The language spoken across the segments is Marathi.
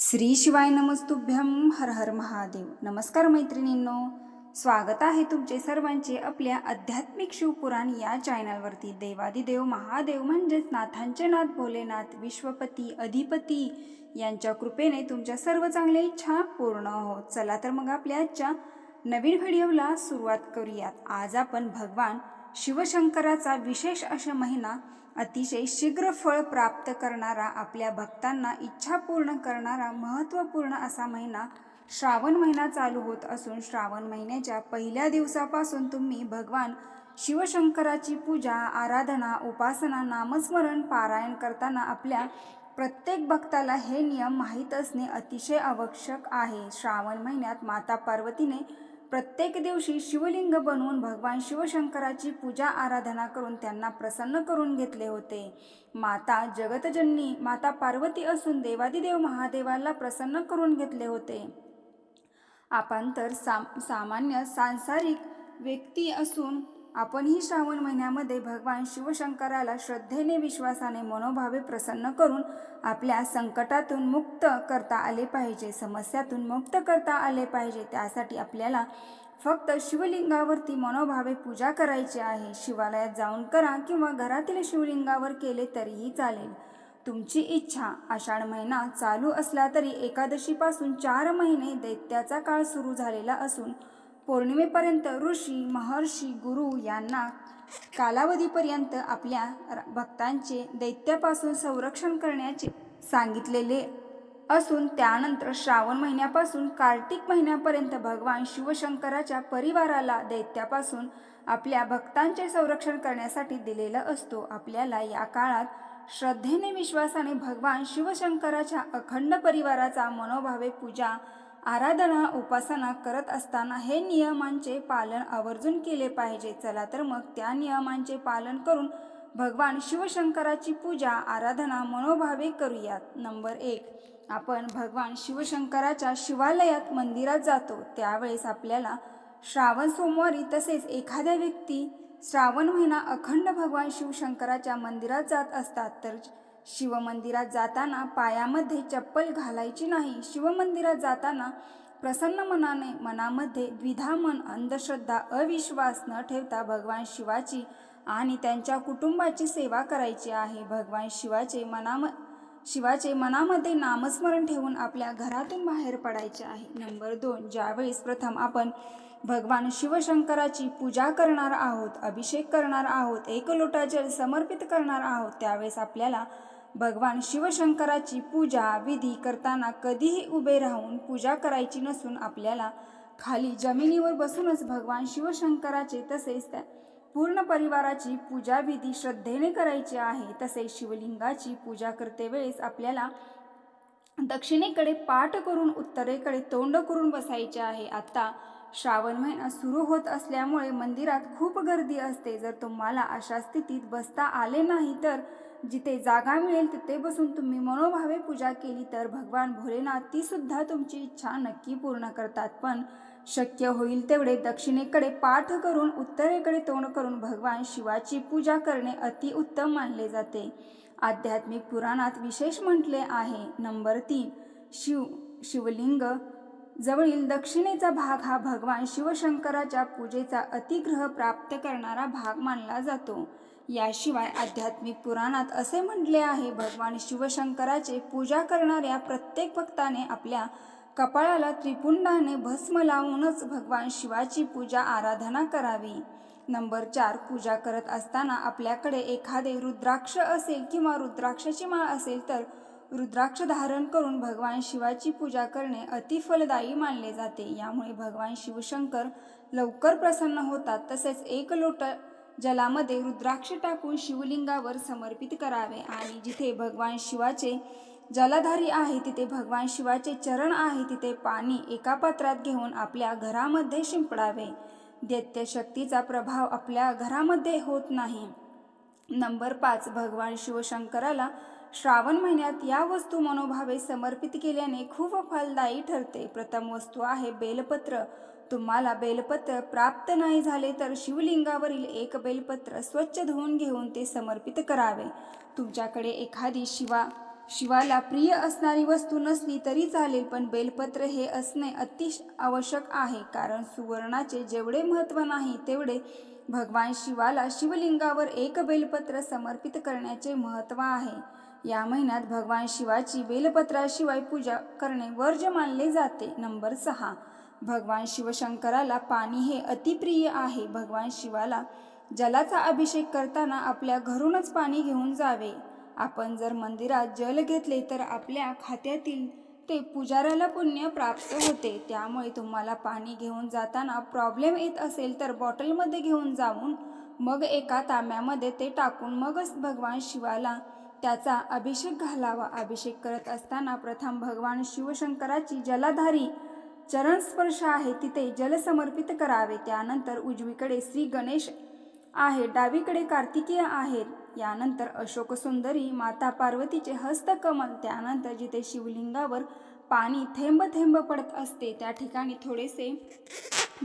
श्री शिवाय नमस्तुभ्यम हर हर महादेव. नमस्कार मैत्रिणींनो. स्वागत आहे तुमचे सर्वांचे आपल्या आध्यात्मिक शिवपुराण या चॅनलवरती देवादिदेव महादेव म्हणजेच नाथांचे नाथ भोलेनाथ विश्वपती अधिपती यांच्या कृपेने तुमच्या सर्व चांगल्या इच्छा पूर्ण होत चला तर मग आपल्या आजच्या नवीन व्हिडिओला सुरुवात करूयात. आज आपण भगवान शिवशंकराचा विशेष अशा महिना अतिशय शीघ्र फळ प्राप्त करणारा आपल्या भक्तांना इच्छा पूर्ण करणारा महत्त्वपूर्ण असा महिना श्रावण महिना चालू होत असून श्रावण महिन्याच्या पहिल्या दिवसापासून तुम्ही भगवान शिवशंकराची पूजा आराधना उपासना नामस्मरण पारायण करताना आपल्या प्रत्येक भक्ताला हे नियम माहीत असणे अतिशय आवश्यक आहे. श्रावण महिन्यात माता पार्वतीने प्रत्येक दिवशी शिवलिंग बनवून भगवान शिवशंकराची पूजा आराधना करून त्यांना प्रसन्न करून घेतले होते. माता जगतजननी माता पार्वती असून देवादिदेव महादेवाला प्रसन्न करून घेतले होते. आपण तर साम सामान्य सांसारिक व्यक्ती असून आपणही श्रावण महिन्यामध्ये भगवान शिवशंकराला श्रद्धेने विश्वासाने मनोभावे प्रसन्न करून आपल्या संकटातून मुक्त करता आले पाहिजे समस्यातून मुक्त करता आले पाहिजे. त्यासाठी आपल्याला फक्त शिवलिंगावरती मनोभावे पूजा करायची आहे. शिवालयात जाऊन करा किंवा घरातील शिवलिंगावर केले तरीही चालेल. तुमची इच्छा आषाढ महिना चालू असला तरी एकादशीपासून चार महिने दैत्याचा काळ सुरू झालेला असून पौर्णिमेपर्यंत ऋषी महर्षी गुरु यांना कालावधीपर्यंत आपल्या र- भक्तांचे दैत्यापासून संरक्षण करण्याचे सांगितलेले असून त्यानंतर श्रावण महिन्यापासून कार्तिक महिन्यापर्यंत भगवान शिवशंकराच्या परिवाराला दैत्यापासून आपल्या भक्तांचे संरक्षण करण्यासाठी दिलेला असतो. आपल्याला या काळात श्रद्धेने विश्वासाने भगवान शिवशंकराच्या अखंड परिवाराचा मनोभावे पूजा आराधना उपासना करत असताना हे नियमांचे पालन आवर्जून केले पाहिजे. चला तर मग त्या नियमांचे पालन करून भगवान शिवशंकराची पूजा आराधना मनोभावे करूयात. नंबर एक. आपण भगवान शिवशंकराच्या शिवालयात मंदिरात जातो. त्यावेळेस आपल्याला श्रावण सोमवारी तसेच एखाद्या व्यक्ती श्रावण महिना अखंड भगवान शिवशंकराच्या मंदिरात जात असतात. तर शिवमंदिरात जाताना पायामध्ये चप्पल घालायची नाही. शिवमंदिरात जाताना प्रसन्न मनाने मनामध्ये द्विधा मन अंधश्रद्धा अविश्वास न ठेवता भगवान शिवाची आणि त्यांच्या कुटुंबाची सेवा करायची आहे. भगवान शिवाचे मनाम शिवाचे मनामध्ये नामस्मरण ठेवून आपल्या घरातून बाहेर पडायचे आहे. नंबर दोन ज्यावेळेस प्रथम आपण भगवान शिवशंकराची पूजा करणार आहोत अभिषेक करणार आहोत एक लोटा जल समर्पित करणार आहोत त्यावेळेस आपल्याला भगवान शिवशंकराची पूजा विधी करताना कधीही उभे राहून पूजा करायची नसून आपल्याला खाली जमिनीवर बसूनच भगवान शिवशंकराचे तसेच त्या पूर्ण परिवाराची पूजा विधी श्रद्धेने करायची आहे. तसेच शिवलिंगाची पूजा करते वेळेस आपल्याला दक्षिणेकडे पाठ करून उत्तरेकडे तोंड करून बसायचे आहे. आता श्रावण महिना सुरू होत असल्यामुळे मंदिरात खूप गर्दी असते. जर तुम्हाला अशा स्थितीत बसता आले नाही तर जिथे जागा मिळेल तिथे बसून तुम्ही मनोभावे पूजा केली तर भगवान भोलेनाथ ती सुद्धा तुमची इच्छा नक्की पूर्ण करतात. पण शक्य होईल तेवढे दक्षिणेकडे पाठ करून उत्तरेकडे तोंड करून भगवान शिवाची पूजा करणे अतिउत्तम मानले जाते. आध्यात्मिक पुराणात विशेष म्हटले आहे. नंबर तीन शिव शिवलिंग. जवळील दक्षिणेचा भाग हा भगवान शिवशंकराच्या पूजेचा अतिग्रह प्राप्त करणारा भाग मानला जातो. याशिवाय आध्यात्मिक पुराणात असे म्हटले आहे भगवान शिवशंकराचे पूजा करणाऱ्या प्रत्येक भक्ताने आपल्या कपाळाला त्रिपुंडाने भस्म लावूनच भगवान शिवाची पूजा आराधना करावी. नंबर चार पूजा करत असताना आपल्याकडे एखादे रुद्राक्ष असेल किंवा रुद्राक्षाची माळ असेल तर रुद्राक्ष धारण करून भगवान शिवाची पूजा करणे अतिफलदायी मानले जाते. यामुळे भगवान शिवशंकर लवकर प्रसन्न होतात तसेच एक लोट जलामध्ये रुद्राक्ष टाकून शिवलिंगावर समर्पित करावे. आणि जिथे भगवान शिवाचे जलाधारी आहे तिथे भगवान शिवाचे चरण आहे तिथे पाणी एका पात्रात घेऊन आपल्या घरामध्ये शिंपडावे. दैत्यशक्तीचा प्रभाव आपल्या घरामध्ये होत नाही. नंबर पाच भगवान शिवशंकराला श्रावण महिन्यात या वस्तू मनोभावे समर्पित केल्याने खूप फलदायी ठरते. प्रथम वस्तू आहे बेलपत्र. तुम्हाला बेलपत्र प्राप्त नाही झाले तर शिवलिंगावरील एक बेलपत्र स्वच्छ धुवून घेऊन ते समर्पित करावे. तुमच्याकडे एखादी शिवा शिवाला प्रिय असणारी वस्तू नसली तरी चालेल पण बेलपत्र हे असणे अतिशय आवश्यक आहे कारण सुवर्णाचे जेवढे महत्त्व नाही तेवढे भगवान शिवाला शिवलिंगावर एक बेलपत्र समर्पित करण्याचे महत्त्व आहे. या महिन्यात भगवान शिवाची बेलपत्राशिवाय पूजा करणे वर्ज मानले जाते. नंबर सहा. भगवान शिवशंकराला पाणी हे अतिप्रिय आहे. भगवान शिवाला जलाचा अभिषेक करताना आपल्या घरूनच पाणी घेऊन जावे. आपण जर मंदिरात जल घेतले तर आपल्या खात्यातील ते पुजाऱ्याला पुण्य प्राप्त होते. त्यामुळे तुम्हाला पाणी घेऊन जाताना प्रॉब्लेम येत असेल तर बॉटलमध्ये घेऊन जाऊन मग एका तांब्यामध्ये ते टाकून मगच भगवान शिवाला त्याचा अभिषेक घालावा. अभिषेक करत असताना प्रथम भगवान शिवशंकराची जलाधारी चरण स्पर्श आहे तिथे जल समर्पित करावे. त्यानंतर उजवीकडे श्री गणेश आहे डावीकडे कार्तिकीय आहेत यानंतर अशोक सुंदरी माता पार्वतीचे हस्तकमल त्यानंतर जिथे शिवलिंगावर पाणी थेंब थेंब पडत असते त्या ठिकाणी थोडेसे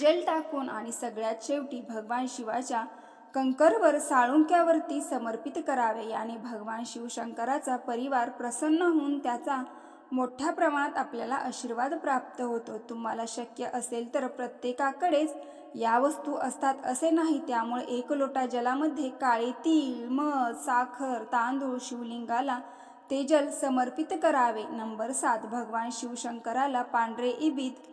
जल टाकून आणि सगळ्यात शेवटी भगवान शिवाच्या कंकरवर साळुंक्यावरती समर्पित करावे. याने भगवान शिवशंकराचा परिवार प्रसन्न होऊन त्याचा मोठ्या प्रमाणात आपल्याला आशीर्वाद प्राप्त होतो. तुम्हाला शक्य असेल तर प्रत्येकाकडेच या वस्तू असतात असे नाही. त्यामुळे एक लोटा जलामध्ये काळे तीळ मध साखर तांदूळ शिवलिंगाला ते जल समर्पित करावे. नंबर सात भगवान शिवशंकराला पांढरे इबीत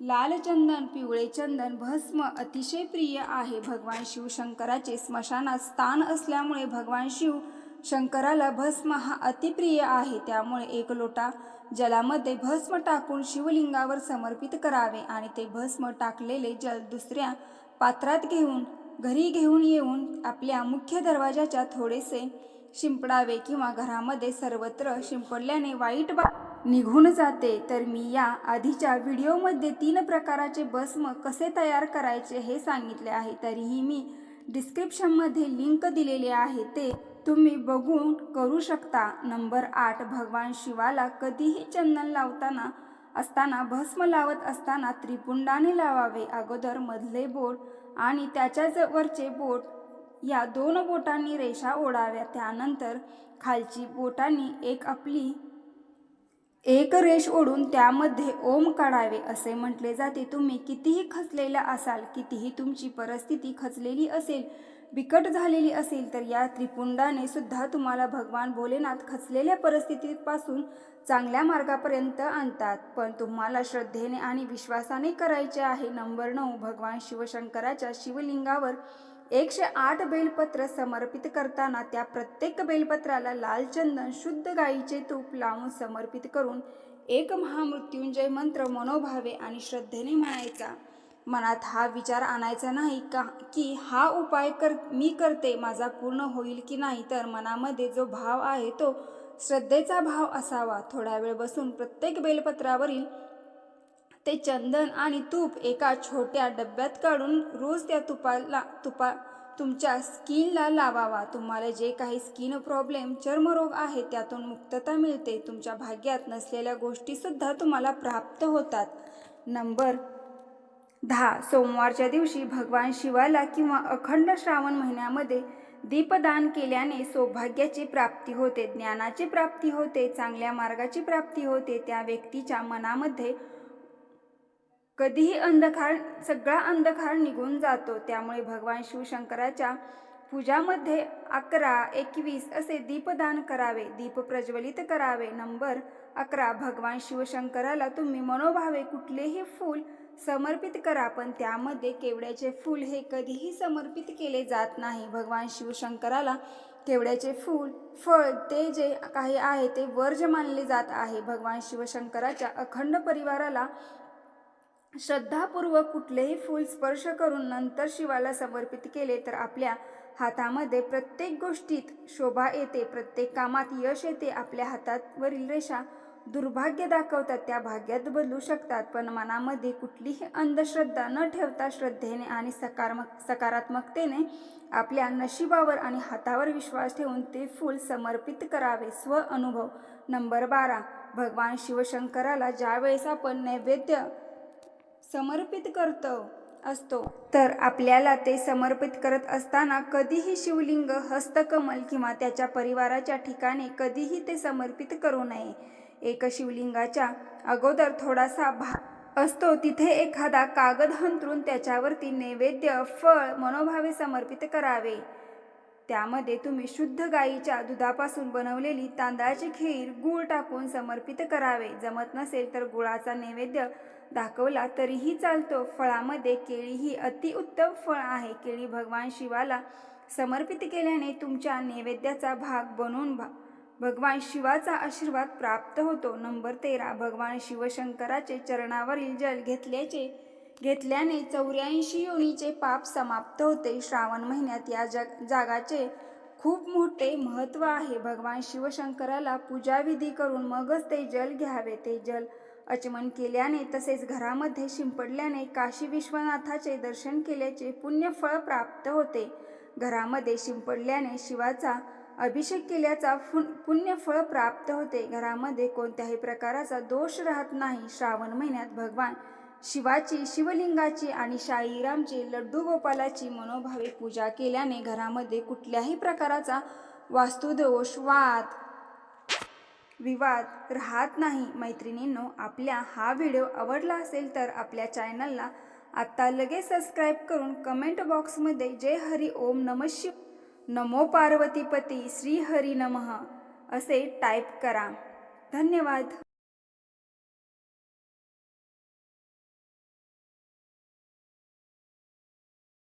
लाल चंदन पिवळे चंदन भस्म अतिशय प्रिय आहे. भगवान शिवशंकराचे स्मशानात स्थान असल्यामुळे भगवान शिव शंकराला भस्म हा अतिप्रिय आहे. त्यामुळे एक लोटा जलामध्ये भस्म टाकून शिवलिंगावर समर्पित करावे आणि ते भस्म टाकलेले जल दुसऱ्या पात्रात घेऊन घरी घेऊन येऊन आपल्या मुख्य दरवाजाच्या थोडेसे शिंपडावे किंवा घरामध्ये सर्वत्र शिंपडल्याने वाईट बा निघून जाते. तर मी या आधीच्या व्हिडिओमध्ये तीन प्रकाराचे भस्म कसे तयार करायचे हे सांगितले आहे. तरीही मी डिस्क्रिप्शनमध्ये लिंक दिलेले आहे. ते तुम्ही बघून करू शकता. नंबर आठ भगवान शिवाला कधीही चंदन लावताना असताना भस्म लावत असताना त्रिपुंडाने लावावे. अगोदर मधले बोट आणि त्याच्याजवरचे बोट या दोन बोटांनी रेषा ओढाव्या. त्यानंतर खालची बोटांनी एक आपली एक रेष ओढून त्यामध्ये ओम काढावे असे म्हटले जाते. तुम्ही कितीही खचलेला असाल कितीही तुमची परिस्थिती खचलेली असेल बिकट झालेली असेल तर या त्रिपुंडाने सुद्धा तुम्हाला भगवान भोलेनाथ खचलेल्या परिस्थितीपासून चांगल्या मार्गापर्यंत आणतात. पण तुम्हाला श्रद्धेने आणि विश्वासाने करायचे आहे. नंबर नऊ भगवान शिवशंकराच्या शिवलिंगावर एकशे आठ बेलपत्र समर्पित करताना त्या प्रत्येक बेलपत्राला लाल चंदन शुद्ध गाईचे तूप लावून समर्पित करून एक महामृत्युंजय मंत्र मनोभावे आणि श्रद्धेने म्हणायचा. मनात हा विचार आणायचा नाही का की हा उपाय कर मी करते माझा पूर्ण होईल की नाही तर मनामध्ये जो भाव आहे तो श्रद्धेचा भाव असावा. थोडा वेळ बसून प्रत्येक बेलपत्रावरील ते चंदन आणि तूप एका छोट्या डब्यात काढून रोज त्या तुपाला तुपा तुमच्या स्किनला लावावा. तुम्हाला जे काही स्किन प्रॉब्लेम चर्मरोग आहे त्यातून मुक्तता मिळते. तुमच्या भाग्यात नसलेल्या गोष्टीसुद्धा तुम्हाला प्राप्त होतात. नंबर दहा. सोमवारच्या दिवशी भगवान शिवाला किंवा अखंड श्रावण महिन्यामध्ये दीपदान केल्याने सौभाग्याची प्राप्ती होते ज्ञानाची प्राप्ती होते चांगल्या मार्गाची प्राप्ती होते. त्या व्यक्तीच्या मनामध्ये कधीही अंधकार सगळा अंधकार निघून जातो. त्यामुळे भगवान शिवशंकराच्या पूजामध्ये अकरा एकवीस असे दीपदान करावे. दीप प्रज्वलित करावे. नंबर अकरा भगवान शिवशंकराला तुम्ही मनोभावे कुठलेही फूल समर्पित करा पण त्यामध्ये केवड्याचे फूल हे कधीही समर्पित केले जात नाही. भगवान शिवशंकराला केवड्याचे फूल फळ ते जे काही आहे ते वर्ज मानले जात आहे. भगवान शिवशंकराच्या अखंड परिवाराला श्रद्धापूर्वक कुठलेही फूल स्पर्श करून नंतर शिवाला समर्पित केले तर आपल्या हातामध्ये प्रत्येक गोष्टीत शोभा येते प्रत्येक कामात यश येते आपल्या हातावरील रेषा दुर्भाग्य दाखवतात त्या भाग्यात बदलू शकतात. पण मनामध्ये कुठलीही अंधश्रद्धा न ठेवता श्रद्धेने आणि सकारात्मक सकारात्मकतेने आपल्या नशिबावर आणि हातावर विश्वास ठेवून ते फूल समर्पित करावे. स्व अनुभव नंबर बारा. भगवान शिवशंकराला ज्यावेळेस आपण नैवेद्य समर्पित करतो असतो. तर आपल्याला ते समर्पित करत असताना कधीही शिवलिंग हस्तकमल किंवा त्याच्या परिवाराच्या ठिकाणी कधीही ते समर्पित करू नये. एक शिवलिंगाच्या अगोदर थोडासा भाग असतो तिथे एखादा कागद हंतरून त्याच्यावरती नैवेद्य फळ मनोभावे समर्पित करावे. त्यामध्ये तुम्ही शुद्ध गाईच्या दुधापासून बनवलेली तांदळाची खीर गूळ टाकून समर्पित करावे. जमत नसेल तर गुळाचा नैवेद्य दाखवला तरीही चालतो. फळामध्ये केळी ही अतिउत्तम फळ आहे. केळी भगवान शिवाला समर्पित केल्याने तुमच्या नैवेद्याचा भाग बनून भा भगवान शिवाचा आशीर्वाद प्राप्त होतो. नंबर तेरा भगवान शिवशंकराचे चरणावरील जल घेतल्याचे घेतल्याने चौऱ्याऐंशी योनीचे पाप समाप्त होते. श्रावण महिन्यात या जग जागाचे खूप मोठे महत्त्व आहे. भगवान शिवशंकराला पूजाविधी करून मगच ते जल घ्यावे. ते जल अचमन केल्याने तसेच घरामध्ये शिंपडल्याने काशी विश्वनाथाचे दर्शन केल्याचे पुण्यफळ प्राप्त होते. घरामध्ये शिंपडल्याने शिवाचा अभिषेक केल्याचा फु पुण्यफळ प्राप्त होते. घरामध्ये कोणत्याही प्रकाराचा दोष राहत नाही. श्रावण महिन्यात भगवान शिवाची शिवलिंगाची आणि शाईरामची लड्डू गोपालाची मनोभावे पूजा केल्याने घरामध्ये कुठल्याही प्रकाराचा वास्तुदोष वाद विवाद राहत नाही. मैत्रिणींनो आपल्या हा व्हिडिओ आवडला असेल तर आपल्या चॅनलला आत्ता लगेच सबस्क्राईब करून कमेंट बॉक्समध्ये जय हरी ओम नम शिव नमो पार्वतीपती श्री हरी नमः असे टाईप करा. धन्यवाद.